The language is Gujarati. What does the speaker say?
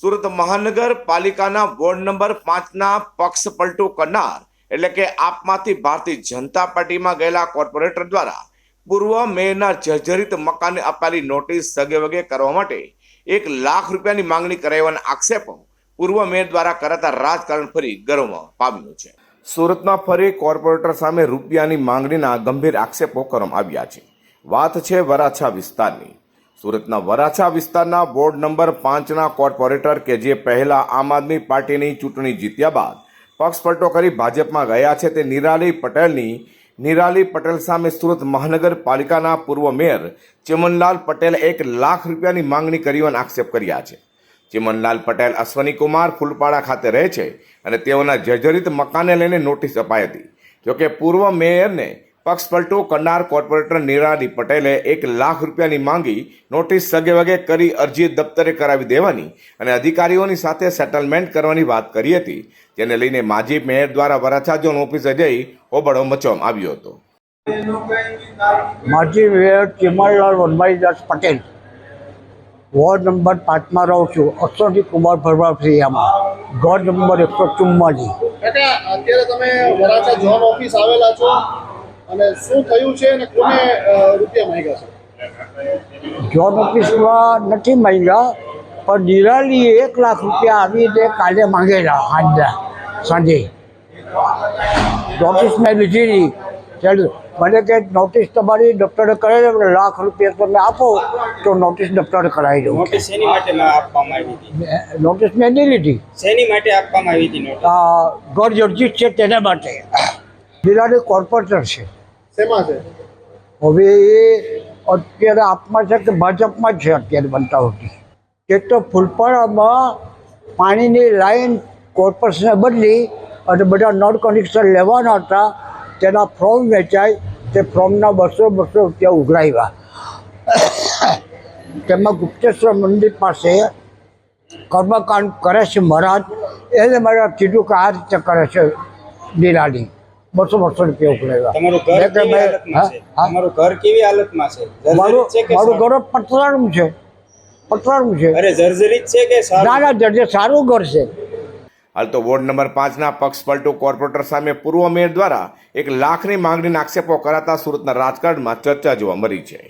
સુરત મહાનગરપાલિકાના વોર્ડ નંબર પાંચના પક્ષ પલટો કરનાર, એટલે કે આપમાંથી ભારતીય જનતા પાર્ટીમાં ગયેલા કોર્પોરેટર દ્વારા પૂર્વ મેયરના જર્જરિત મકાને અપાયેલી નોટિસ સગે વગે કરવા માટે એક લાખ રૂપિયાની માંગણી કરાવવાના આક્ષેપો પૂર્વ મેયર દ્વારા કરાતા રાજકારણ ફરી ગર્વમાં પામ્યું છે. સુરતમાં ફરી કોર્પોરેટર સામે રૂપિયાની માંગણીના ગંભીર આક્ષેપો કરવામાં આવ્યા છે. વાત છે વરાછા વિસ્તારની. સુરતના વરાછા વિસ્તારના વોર્ડ નંબર પાંચના કોર્પોરેટર કે જે પહેલા આમ આદમી પાર્ટીની ચૂંટણી જીત્યા બાદ પક્ષ પલટો કરી ભાજપમાં ગયા છે તે નિરાલી પટેલની, નિરાલી પટેલ સામે સુરત મહાનગરપાલિકાના પૂર્વ મેયર ચિમનલાલ પટેલે એક લાખ રૂપિયાની માંગણી કરી અને આક્ષેપ કર્યા છે. ચિમનલાલ પટેલ અશ્વની કુમાર ફૂલપાડા ખાતે રહે છે અને તેઓના જર્જરિત મકાને લઈને નોટિસ અપાઈ હતી. જોકે પૂર્વ મેયરને પક્ષ પલટો કરનાર કોર્પોરેટર નિરાલી પટેલે એક લાખ રૂપિયાની માંગી નોટિસ સગે વગે કરી અરજી દફતરે કરાવી દેવાની અને અધિકારીઓની સાથે સેટલમેન્ટ કરવાની વાત કરી હતી. જેને લઈને માજી મેયર દ્વારા વરાછા ઝોન ઓફિસે જઈ હોબળો મચવામાં આવ્યો હતો. માજી mayor Chimanlal Vanbhaidas Patel ward number પાંચમાં રહું છું અશ્વતી કુમાર ભરવા ફ્રિયામાં ઘર નંબર એકસો ચુમ્માજી અત્યારે તમે વરાછા ઝોન ઓફિસ આવેલા છો? અને શું થયું છે અને કોને રૂપિયા માંગ્યા છે? જોબ ઓફિસમાં નથી માંગ્યા પણ નિરાલીએ એક લાખ રૂપિયા આવી રીતે કાલે માંગેલા આજના સાંજે. નોટિસ મેં લીધી નહીં. ચાલો મને કે નોટિસ તમારી દફતરે કરાવી દો લાખ રૂપિયા તમે આપો તો નોટિસ દફતરે કરાવી દઉં. નોટિસ શેની માટે આપવામાં આવી હતી? નોટિસ મેં નહીં લીધી. શેની માટે આપવામાં આવી હતી ઘર જર્જિત છે તેના માટે. નિરાલી કોર્પોરેટર છે. શેમાં છે? હવે એ અત્યારે આપમાં છે કે ભાજપમાં જ છે અત્યારે બનતા હોતી તે તો ફૂલપાડામાં પાણીની લાઈન કોર્પોરેશને બદલી અને બધા નળ કનેક્શન લેવાના હતા તેના ફોર્મ વેચાય તે ફોર્મના બસો બસો રૂપિયા ઉઘરાવ્યા. તેમાં ગુપ્તેશ્વર મંદિર પાસે કર્મકાંડ કરે છે મહારાજ. એને મારે કીધું કે આ રીતે કરે છે નિરાલી બસો બસો રૂપિયા ઉઘરાવ્યા તમારું ઘર કેવી હાલતમાં છે? હા? તમારું ઘર કેવી હાલતમાં છે? મારું ઘર પતરાનું છે. પતરાનું છે. અરે જર્જરિત છે કે ના સારું? ના જર્જર સારું ઘર છે. હાલ તો વોર્ડ નંબર પાંચના પક્ષ પલટો કોર્પોરેટર સામે પૂર્વ મેયર દ્વારા એક લાખની માંગણીના આક્ષેપો કરાતા સુરતના રાજકારણમાં ચર્ચા જોવા મળી છે.